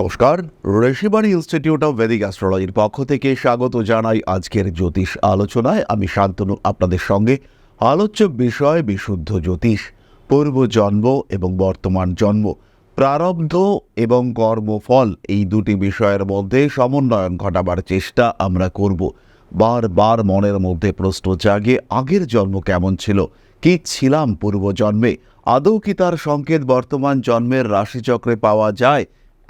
নমস্কার, Rishibani institute of Vedic অ্যাস্ট্রোলজির পক্ষ থেকে স্বাগত জানাই আজকের জ্যোতিষ আলোচনায়। আমি শান্তনু, আপনাদের সঙ্গে আলোচ্য বিষয়, বিশুদ্ধ জ্যোতিষ, পূর্ব জন্ম এবং বর্তমান জন্ম, প্রারব্ধ এবং কর্মফল এই দুটি বিষয়ের মধ্যে সমন্বয়ন ঘটাবার চেষ্টা আমরা করব। বারবার মনের মধ্যে প্রশ্ন জাগে, আগের জন্ম কেমন ছিল? কি ছিলাম পূর্বজন্মে আদৌ কি তার সংকেত বর্তমান জন্মের রাশিচক্রে পাওয়া যায়?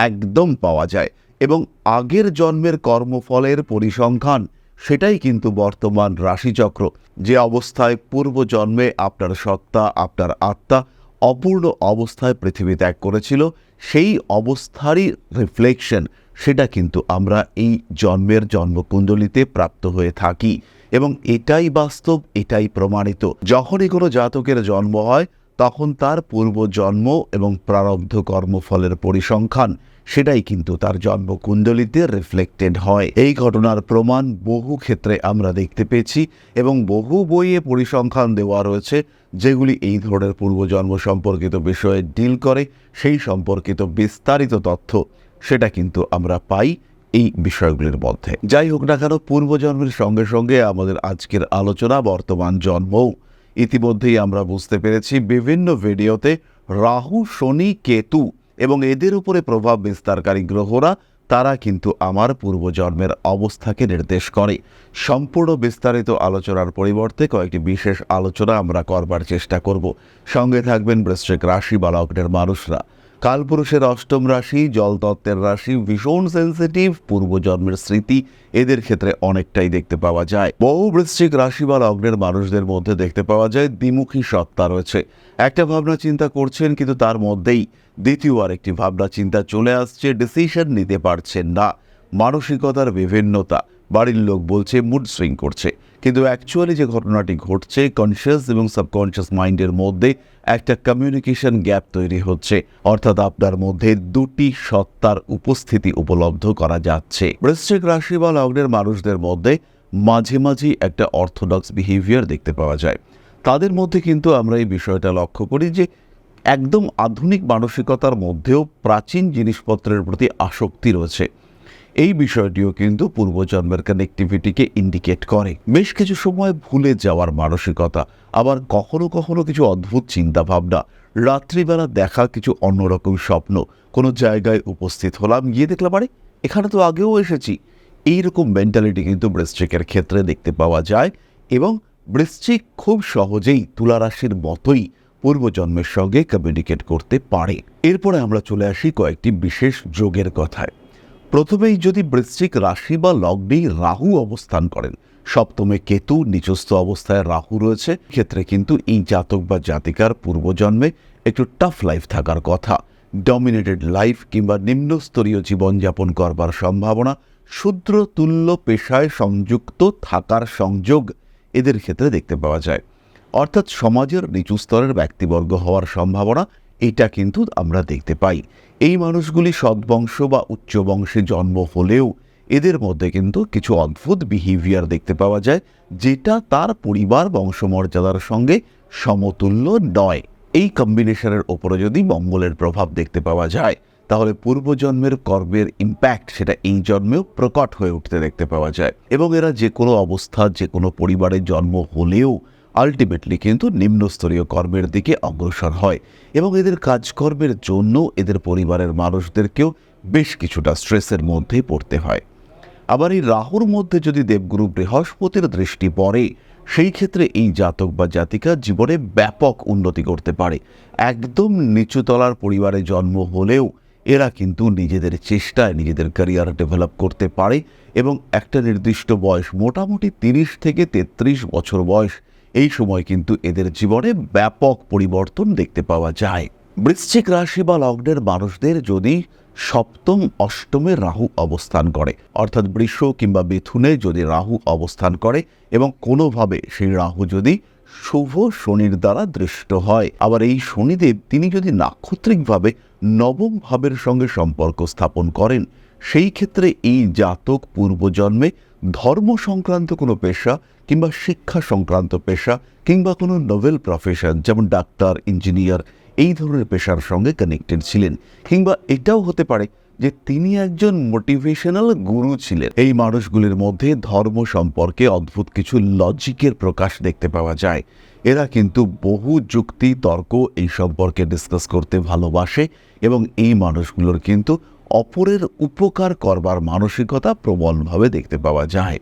একদম পাওয়া যায় এবং আগের জন্মের কর্মফলের পরিসংখ্যান, সেটাই কিন্তু বর্তমান রাশিচক্র। যে অবস্থায় পূর্বজন্মে আপনার সত্তা, আপনার আত্মা অপূর্ণ অবস্থায় পৃথিবী ত্যাগ করেছিল, সেই অবস্থারই রিফ্লেকশন সেটা কিন্তু আমরা এই জন্মের জন্মকুণ্ডলিতে প্রাপ্ত হয়ে থাকি এবং এটাই বাস্তব, এটাই প্রমাণিত। যখনই কোনো জাতকের জন্ম হয়, তখন তার পূর্বজন্ম এবং প্রারব্ধ কর্মফলের পরিসংখ্যান সেটাই কিন্তু তার জন্মকুণ্ডলিতে রিফ্লেক্টেড হয়। এই ঘটনার প্রমাণ বহু ক্ষেত্রে আমরা দেখতে পেয়েছি এবং বহু বইয়ে পরিসংখ্যান দেওয়া রয়েছে যেগুলি এই ধরনের পূর্বজন্ম সম্পর্কিত বিষয়ে ডিল করে, সেই সম্পর্কিত বিস্তারিত তথ্য, সেটা কিন্তু আমরা পাই এই বিষয়গুলির মধ্যে। যাই হোক না কেন, পূর্বজন্মের সঙ্গে সঙ্গে আমাদের আজকের আলোচনা, বর্তমান জন্মও। ইতিমধ্যেই আমরা বুঝতে পেরেছি বিভিন্ন ভিডিওতে রাহু, শনি, কেতু এবং এদের উপরে প্রভাব বিস্তারকারী গ্রহরা, তারা কিন্তু আমার পূর্বজন্মের অবস্থাকে নির্দেশ করে। সম্পূর্ণ বিস্তারিত আলোচনার পরিবর্তে কয়েকটি বিশেষ আলোচনা আমরা করবার চেষ্টা করব। সঙ্গে থাকবেন বৃশ্চিক রাশি বা লগ্নের মানুষরা। কালপুরুষের অষ্টম রাশি, জলতত্ত্বের রাশি, ভীষণ সেন্সিটিভ পূর্বজন্মের স্মৃতি, এদের ক্ষেত্রে অনেকটাই দেখতে পাওয়া যায়। বহু বৃশ্চিক রাশি বা লগ্নের মানুষদের মধ্যে দেখতে পাওয়া যায়, দ্বিমুখী সত্তা রয়েছে। একটা ভাবনা চিন্তা করছেন, কিন্তু তার মধ্যেই দ্বিতীয় আরেকটি ভাবনা চিন্তা চলে আসছে ডিসিশন নিতে পারছেন না। মানসিকতার বিভিন্নতা, বাড়ির লোক বলছে মুড সুইং করছে। কিন্তু অ্যাকচুয়ালি যে ঘটনাটি ঘটছে কনসিয়াস এবং সাবকনসিয়াস মাইন্ডের মধ্যে একটা কমিউনিকেশন গ্যাপ তৈরি হচ্ছে। অর্থাৎ আপনার মধ্যে দুটি সত্তার উপস্থিতি উপলব্ধ করা যাচ্ছে। বৃশ্চিক রাশি বা লগ্নের মানুষদের মধ্যে মাঝে মাঝেই একটা অর্থোডক্স বিহেভিয়ার দেখতে পাওয়া যায়। তাদের মধ্যে কিন্তু আমরা এই বিষয়টা লক্ষ্য করি যে একদম আধুনিক মানসিকতার মধ্যেও প্রাচীন জিনিসপত্রের প্রতি আসক্তি রয়েছে। এই বিষয়টিও কিন্তু পূর্বজন্মের কানেক্টিভিটিকে ইন্ডিকেট করে। বেশ কিছু সময় ভুলে যাওয়ার মানসিকতা, আবার কখনো কখনো কিছু অদ্ভুত চিন্তা ভাবনা রাত্রিবেলা দেখা কিছু অন্যরকম স্বপ্ন, কোনো জায়গায় উপস্থিত হলাম, গিয়ে দেখলাম, আরে, এখানে তো আগেও এসেছি। এইরকম মেন্টালিটি কিন্তু বৃশ্চিকের ক্ষেত্রে দেখতে পাওয়া যায় এবং বৃশ্চিক খুব সহজেই তুলারাশির মতোই পূর্বজন্মের সঙ্গে কমিউনিকেট করতে পারে। এরপরে আমরা চলে আসি কয়েকটি বিশেষ যোগের কথায়। প্রথমেই যদি বৃশ্চিক রাশি বা লগ্নেই রাহু অবস্থান করেন, সপ্তমে কেতু নিচস্থ অবস্থায় রাহু রয়েছে ক্ষেত্রে কিন্তু এই জাতক বা জাতিকার পূর্বজন্মে একটু টাফ লাইফ থাকার কথা। ডমিনেটেড লাইফ কিংবা নিম্নস্তরীয় জীবনযাপন করবার সম্ভাবনা, শূদ্র তুল্য পেশায় সংযুক্ত থাকার সংযোগ এদের ক্ষেত্রে দেখতে পাওয়া যায়। অর্থাৎ সমাজের নিচু স্তরের ব্যক্তিবর্গ হওয়ার সম্ভাবনা, এটা কিন্তু আমরা দেখতে পাই। এই মানুষগুলি সদ্বংশ বা উচ্চ বংশে জন্ম হলেও এদের মধ্যে কিন্তু কিছু অদ্ভুত বিহেভিয়ার দেখতে পাওয়া যায়, যেটা তার পরিবার বংশমর্যাদার সঙ্গে সমতুল্য নয়। এই কম্বিনেশনের ওপরে যদি মঙ্গলের প্রভাব দেখতে পাওয়া যায়, তাহলে পূর্বজন্মের কর্মের ইম্প্যাক্ট সেটা এই জন্মেও প্রকট হয়ে উঠতে দেখতে পাওয়া যায়। এবং এরা যে কোনো অবস্থা যে কোনো পরিবারে জন্ম হলেও আলটিমেটলি কিন্তু নিম্নস্তরীয় কর্মের দিকে অগ্রসর হয় এবং এদের কাজকর্মের জন্য এদের পরিবারের মানুষদেরকেও বেশ কিছুটা স্ট্রেসের মধ্যে পড়তে হয়। আবার এই রাহুর মধ্যে যদি দেবগুরু বৃহস্পতির দৃষ্টি পড়ে, সেই ক্ষেত্রে এই জাতক বা জাতিকা জীবনে ব্যাপক উন্নতি করতে পারে। একদম নিচুতলার পরিবারে জন্ম হলেও এরা কিন্তু নিজেদের চেষ্টায় নিজেদের ক্যারিয়ার ডেভেলপ করতে পারে এবং একটা নির্দিষ্ট বয়স মোটামুটি তিরিশ থেকে তেত্রিশ বছর বয়স এই সময় কিন্তু এদের জীবনে ব্যাপক পরিবর্তন দেখতে পাওয়া যায়। বৃশ্চিক রাশি বা লগ্নের মানুষদের যদি সপ্তম, অষ্টমে রাহু অবস্থান করে, অর্থাৎ বৃষ কিংবা মিথুনে যদি রাহু অবস্থান করে এবং কোনোভাবে সেই রাহু যদি শুভ শনির দ্বারা দৃষ্ট হয়, আবার এই শনিদেব তিনি যদি নাক্ষত্রিকভাবে নবম ভাবের সঙ্গে সম্পর্ক স্থাপন করেন, সেই ক্ষেত্রে এই জাতক পূর্বজন্মে ধর্ম সংক্রান্ত কোনো পেশা কিংবা শিক্ষা সংক্রান্ত পেশা কিংবা কোনো নোবেল প্রফেশন যেমন ডাক্তার ইঞ্জিনিয়ার এই ধরনের পেশার সঙ্গে কানেক্টেড ছিলেন। কিংবা এটাও হতে পারে যে তিনি একজন মোটিভেশনাল গুরু ছিলেন। এই মানুষগুলির মধ্যে ধর্ম সম্পর্কে অদ্ভুত কিছু লজিকের প্রকাশ দেখতে পাওয়া যায়। এরা কিন্তু বহু যুক্তি, তর্ক এই সম্পর্কে ডিসকাস করতে ভালোবাসে এবং এই মানুষগুলোর কিন্তু অপরের উপকার করবার মানসিকতা প্রবলভাবে দেখতে পাওয়া যায়।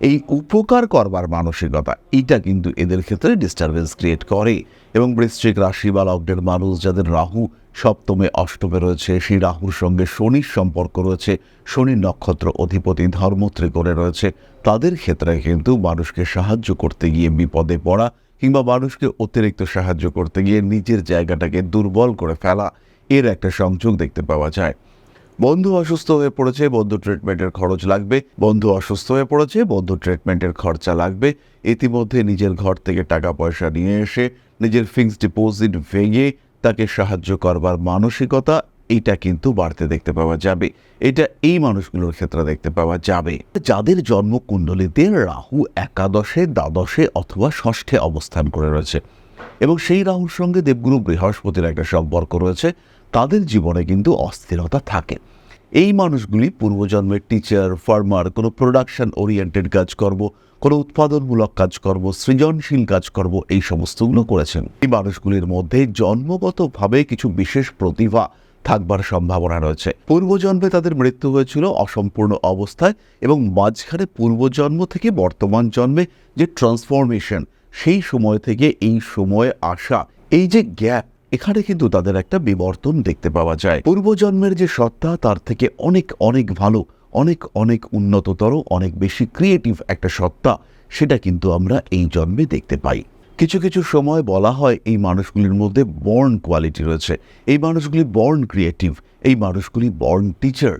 এই উপকার করবার মানসিকতা এটা কিন্তু এদের ক্ষেত্রে ডিস্টারবেন্স ক্রিয়েট করে এবং বৃশ্চিক রাশি বা লগ্নের মানুষ যাদের রাহু সপ্তমে, অষ্টমে রয়েছে, সেই রাহুর সঙ্গে শনির সম্পর্ক রয়েছে শনির নক্ষত্র অধিপতি ধর্ম ত্রিকোণে রয়েছে, তাদের ক্ষেত্রে কিন্তু মানুষকে সাহায্য করতে গিয়ে বিপদে পড়া কিংবা মানুষকে অতিরিক্ত সাহায্য করতে গিয়ে নিজের জায়গাটাকে দুর্বল করে ফেলা, এর একটা সংযোগ দেখতে পাওয়া যায়। বন্ধু অসুস্থ হয়ে পড়েছে, বন্ধু ট্রিটমেন্টের খরচ লাগবে। বন্ধু অসুস্থ হয়ে পড়েছে, বন্ধু ট্রিটমেন্টের খরচা লাগবে। ইতিমধ্যে নিজের ঘর থেকে টাকা পয়সা নিয়ে এসে নিজের ফিক্সড ডিপোজিট ভেঙে তাকে সাহায্য করবার মানসিকতা, এটা কিন্তু বাড়তে দেখতে পাওয়া যাবে। এটা এই মানুষগুলোর ক্ষেত্রে দেখতে পাওয়া যাবে। যাদের জন্মকুণ্ডলীতে রাহু একাদশে, দ্বাদশে অথবা ষষ্ঠে অবস্থান করে রয়েছে। এবং সেই রাহুর সঙ্গে দেবগুরু বৃহস্পতির একটা সম্পর্ক রয়েছে। তাদের জীবনে কিন্তু অস্থিরতা থাকে। এই মানুষগুলি পূর্বজন্মের টিচার ফার্মার কোনো প্রোডাকশন ওরিয়েন্টেড কাজকর্ম কোনো উৎপাদনমূলক কাজকর্ম সৃজনশীল কাজকর্ম এই সমস্তগুলো করেছেন। এই মানুষগুলির মধ্যে জন্মগতভাবে কিছু বিশেষ প্রতিভা থাকবার সম্ভাবনা রয়েছে। পূর্বজন্মে তাদের মৃত্যু হয়েছিল অসম্পূর্ণ অবস্থায় এবং মাঝখানে পূর্বজন্ম থেকে বর্তমান জন্মে যে ট্রান্সফরমেশন সেই সময় থেকে এই সময়ে আসা, এই যে গ্যাপ এখানে কিন্তু তাদের একটা বিবর্তন দেখতে পাওয়া যায়। পূর্বজন্মের যে সত্তা, তার থেকে অনেক অনেক ভালো, অনেক অনেক উন্নততর, অনেক বেশি ক্রিয়েটিভ একটা সত্তা, সেটা কিন্তু আমরা এই জন্মে দেখতে পাই। কিছু কিছু সময় বলা হয় এই মানুষগুলির মধ্যে বর্ন কোয়ালিটি রয়েছে। এই মানুষগুলি বর্ন ক্রিয়েটিভ এই মানুষগুলি বর্ন টিচার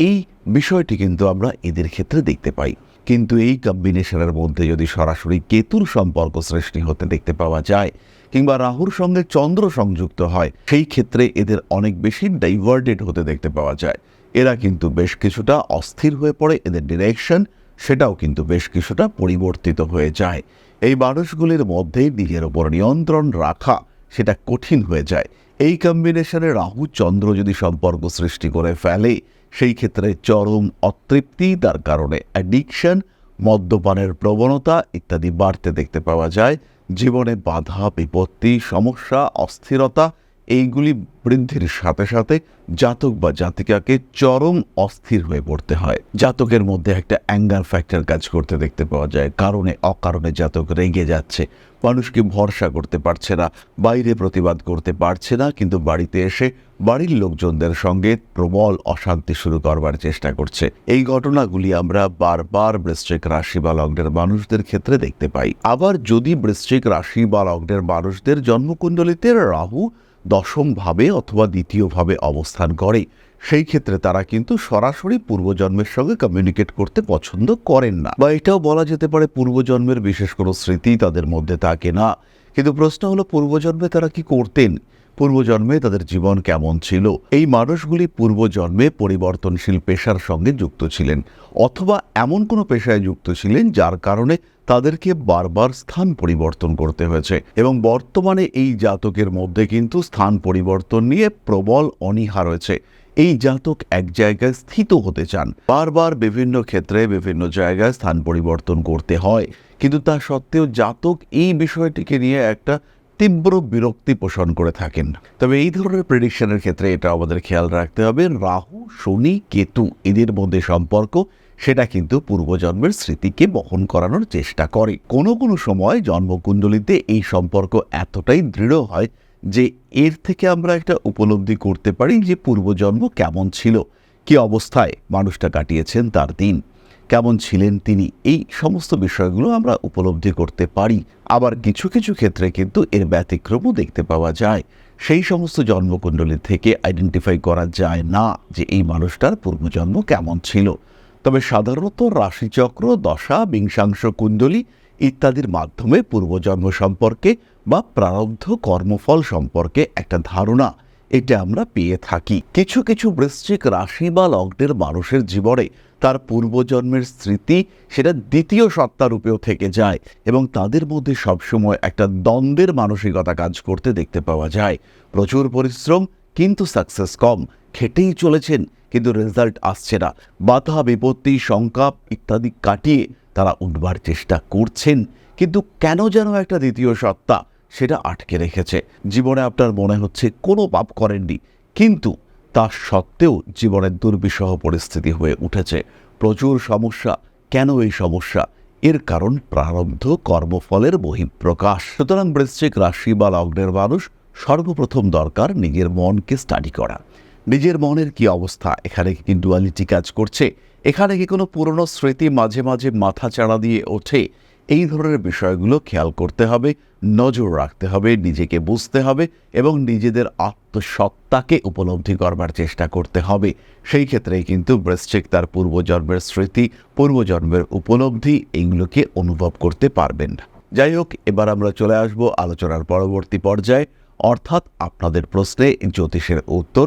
এই বিষয়টি কিন্তু আমরা এদের ক্ষেত্রে দেখতে পাই। কিন্তু এই কম্বিনেশনের মধ্যে যদি সরাসরি কেতুর সম্পর্ক সৃষ্টি হতে দেখতে পাওয়া যায় কিংবা রাহুর সঙ্গে চন্দ্র সংযুক্ত হয়, সেই ক্ষেত্রে এদের অনেক বেশি ডাইভার্টেড হতে দেখতে পাওয়া যায়। এরা কিন্তু বেশ কিছুটা অস্থির হয়ে পড়ে এদের ডিরেকশন সেটাও কিন্তু বেশ কিছুটা পরিবর্তিত হয়ে যায়। এই মানুষগুলির মধ্যে নিজের ওপর নিয়ন্ত্রণ রাখা সেটা কঠিন হয়ে যায়। এই কম্বিনেশনে রাহু চন্দ্র যদি সম্পর্ক সৃষ্টি করে ফেলে, সেই ক্ষেত্রে চরম অতৃপ্তি, তার কারণে অ্যাডিকশন মদ্যপানের প্রবণতা ইত্যাদি বাড়তে দেখতে পাওয়া যায়। জীবনে বাধা বিপত্তি সমস্যা অস্থিরতা এইগুলি বৃদ্ধির সাথে সাথে জাতক বা জাতিকাকে চরম অস্থির হয়ে পড়তে হয়। জাতকের মধ্যে একটা অ্যাঙ্গার ফ্যাক্টর কাজ করতে দেখতে পাওয়া যায়। কারণে অকারণে জাতক রেগে যাচ্ছে। মানুষকে ভরসা করতে পারছে না, বাইরে প্রতিবাদ করতে পারছে না, কিন্তু বাড়িতে এসে বাড়ির লোকজনদের সঙ্গে প্রবল অশান্তি শুরু করবার চেষ্টা করছে। এই ঘটনাগুলি আমরা বারবার বৃশ্চিক রাশি বা লগ্নের মানুষদের ক্ষেত্রে দেখতে পাই। আবার যদি বৃশ্চিক রাশি বা লগ্নের মানুষদের জন্মকুণ্ডলিতে রাহু দশম ভাবে অথবা দ্বিতীয়ভাবে অবস্থান করে। সেই ক্ষেত্রে তারা কিন্তু সরাসরি পূর্বজন্মের সঙ্গে কমিউনিকেট করতে পছন্দ করেন না। বা এটাও বলা যেতে পারে পূর্বজন্মের বিশেষ কোনো স্মৃতি তাদের মধ্যে থাকে না। কিন্তু প্রশ্ন হলো, পূর্বজন্মে তারা কি করতেন? পূর্বজন্মে তাদের জীবন কেমন ছিল? এই মানুষগুলি পূর্বজন্মে পরিবর্তনশীল পেশার সঙ্গে যুক্ত ছিলেন, অথবা এমন কোনো পেশায় যুক্ত ছিলেন যার কারণে তাদেরকে বারবার স্থান পরিবর্তন করতে হয়েছে এবং বর্তমানে এই জাতকের মধ্যে কিন্তু স্থান পরিবর্তন নিয়ে প্রবল অনীহা রয়েছে। এই জাতক এক জায়গায় স্থিত হতে চান। বারবার বিভিন্ন ক্ষেত্রে বিভিন্ন জায়গায় স্থান পরিবর্তন করতে হয়। কিন্তু তা সত্ত্বেও জাতক এই বিষয়টিকে নিয়ে একটা তীব্র বিরক্তি পোষণ করে থাকেন। তবে এই ধরনের প্রেডিকশনের ক্ষেত্রে এটা আমাদের খেয়াল রাখতে হবে। রাহু, শনি, কেতু এদের মধ্যে সম্পর্ক সেটা কিন্তু পূর্বজন্মের স্মৃতিকে বহন করানোর চেষ্টা করে। কোনো কোনো সময় জন্মকুণ্ডলিতে এই সম্পর্ক এতটাই দৃঢ় হয় যে এর থেকে আমরা একটা উপলব্ধি করতে পারি যে পূর্বজন্ম কেমন ছিল, কি অবস্থায় মানুষটা কাটিয়েছেন তার দিন, কেমন ছিলেন তিনি, এই সমস্ত বিষয়গুলো আমরা উপলব্ধি করতে পারি। আবার কিছু কিছু ক্ষেত্রে কিন্তু এর ব্যতিক্রমও দেখতে পাওয়া যায়। সেই সমস্ত জন্মকুণ্ডলী থেকে আইডেন্টিফাই করা যায় না যে এই মানুষটার পূর্বজন্ম কেমন ছিল। তবে সাধারণত রাশিচক্র, দশা বিংশাংশ কুণ্ডলী ইত্যাদির মাধ্যমে পূর্বজন্ম সম্পর্কে বা প্রারব্ধ কর্মফল সম্পর্কে একটা ধারণা। এটা আমরা পেয়ে থাকি। কিছু কিছু বৃশ্চিক রাশি বা লগ্নের মানুষের জীবনে তার পূর্বজন্মের স্মৃতি সেটা দ্বিতীয় সত্তা রূপেও থেকে যায় এবং তাদের মধ্যে সবসময় একটা দ্বন্দ্বের মানসিকতা কাজ করতে দেখতে পাওয়া যায়। প্রচুর পরিশ্রম, কিন্তু সাকসেস কম। খেটেই চলেছেন। কিন্তু রেজাল্ট আসছে না। বাধা, বিপত্তি, শঙ্কা ইত্যাদি কাটিয়ে তারা উঠবার চেষ্টা করছেন। কিন্তু কেন যেন একটা দ্বিতীয় সত্তা সেটা আটকে রেখেছে। জীবনে আপনার মনে হচ্ছে কোনো পাপ করেননি, কিন্তু তা সত্ত্বেও জীবনের দুর্বিষহ পরিস্থিতি হয়ে উঠেছে। প্রচুর সমস্যা, কেন এই সমস্যা? এর কারণ প্রারব্ধ কর্মফলের বহিঃপ্রকাশ। সুতরাং বৃশ্চিক রাশি বা লগ্নের মানুষ সর্বপ্রথম দরকার নিজের মনকে স্টাডি করা। নিজের মনের কি অবস্থা? এখানে কি ডুয়ালিটি কাজ করছে? এখানে কি কোনো পুরনো স্মৃতি মাঝে মাঝে মাথা চাড়া দিয়ে ওঠে? এই ধরনের বিষয়গুলো খেয়াল করতে হবে, নজর রাখতে হবে, নিজেকে বুঝতে হবে এবং নিজেদের আত্মসত্তাকে উপলব্ধি করবার চেষ্টা করতে হবে। সেই ক্ষেত্রেই কিন্তু বৃশ্চিক তার পূর্বজন্মের স্মৃতি, পূর্বজন্মের উপলব্ধি এইগুলোকে অনুভব করতে পারবেন। যাই হোক, এবার আমরা চলে আসব আলোচনার পরবর্তী পর্যায়ে। অর্থাৎ আপনাদের প্রশ্নে জ্যোতিষের উত্তর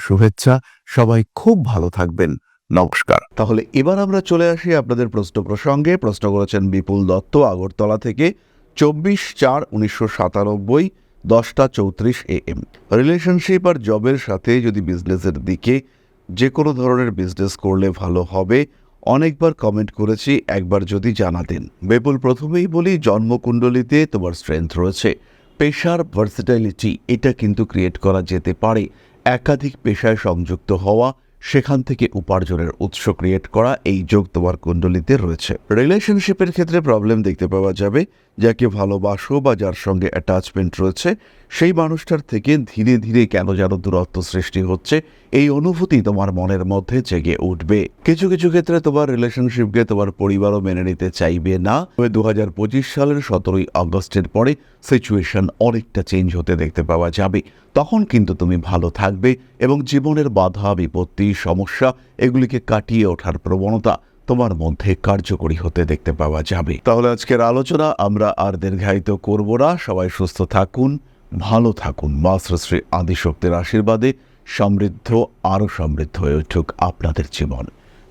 শুভেচ্ছা। সবাই খুব ভালো থাকবেন। নমস্কার। তাহলে এবার আমরা চলে আসি আপনাদের প্রশ্ন প্রসঙ্গে। প্রশ্ন করেছেন বিপুল দত্ত, আগরতলা থেকে। চব্বিশ চার উনিশশো সাতানব্বই, দশটা চৌত্রিশ এ এম। রিলেশনশিপ আর জবের সাথে যদি বিজনেসের দিকে যে কোনো ধরনের বিজনেস করলে ভালো হবে, অনেকবার কমেন্ট করেছি, একবার যদি জানাতেন। বেপুল, প্রথমেই বলি, জন্মকুণ্ডলিতে তোমার স্ট্রেংথ রয়েছে। পেশার ভার্সিটাইলিটি এটা কিন্তু ক্রিয়েট করা যেতে পারে। একাধিক পেশায় সংযুক্ত হওয়া, সেখান থেকে উপার্জনের উৎস ক্রিয়েট করা এই যোগ তোমার কুণ্ডলিতে রয়েছে। রিলেশনশিপের ক্ষেত্রে প্রবলেম দেখতে পাওয়া যাবে। যাকে ভালোবাসো বা যার সঙ্গে অ্যাটাচমেন্ট রয়েছে, সেই মানুষটার থেকে ধীরে ধীরে কেন যেন দূরত্ব সৃষ্টি হচ্ছে, এই অনুভূতি তোমার মনের মধ্যে জেগে উঠবে। কিছু কিছু ক্ষেত্রে তোমার রিলেশনশিপকে তোমার পরিবারও মেনে নিতে চাইবে না। তবে দু হাজার পঁচিশ সালের সতেরোই আগস্টের পরে সিচুয়েশন অনেকটা চেঞ্জ হতে দেখতে পাওয়া যাবে। তখন কিন্তু তুমি ভালো থাকবে এবং জীবনের বাধা, বিপত্তি, সমস্যা এগুলিকে কাটিয়ে ওঠার প্রবণতা তোমার মধ্যে কার্যকরী হতে দেখতে পাওয়া যাবে। তাহলে আজকের আলোচনা আমরা আর দীর্ঘায়িত করব না। সবাই সুস্থ থাকুন, ভালো থাকুন। মা শ্রী আদিশক্তির আশীর্বাদে সমৃদ্ধ, আরও সমৃদ্ধ হয়ে উঠুক আপনাদের জীবন।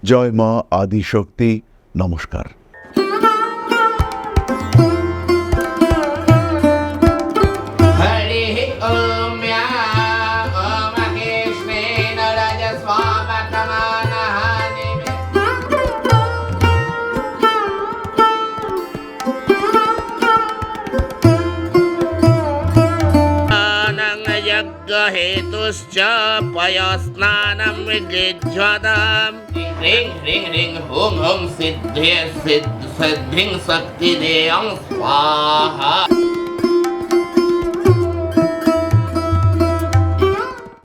জয় মা আদিশক্তি। নমস্কার। पयस्नानं सिद्धि ह्रीं ह्रीं ह्रीं हुं हुं सिद्धे सिद्ध सिद्धिं शक्तिदेयं स्वाहा